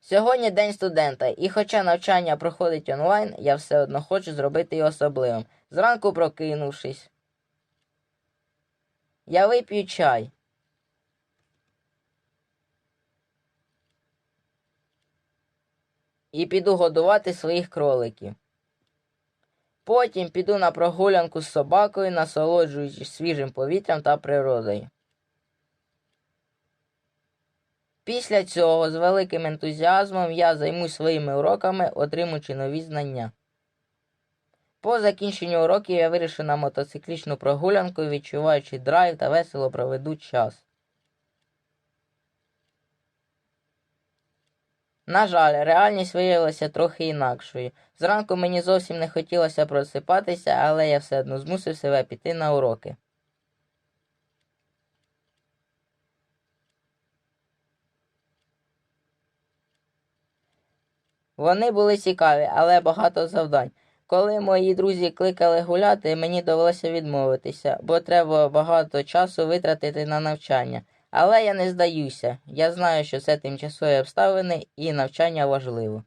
Сьогодні день студента, і хоча навчання проходить онлайн, я все одно хочу зробити його особливим. Зранку прокинувшись. Я вип'ю чай. І піду годувати своїх кроликів. Потім піду на прогулянку з собакою, насолоджуючись свіжим повітрям та природою. Після цього з великим ентузіазмом я займусь своїми уроками, отримуючи нові знання. По закінченню уроків я вирішу на мотоциклічну прогулянку, відчуваючи драйв та весело проведу час. На жаль, реальність виявилася трохи інакшою. Зранку мені зовсім не хотілося просипатися, але я все одно змусив себе піти на уроки. Вони були цікаві, але багато завдань. Коли мої друзі кликали гуляти, мені довелося відмовитися, бо треба багато часу витратити на навчання. Але я не здаюся. Я знаю, що це тимчасові обставини і навчання важливо.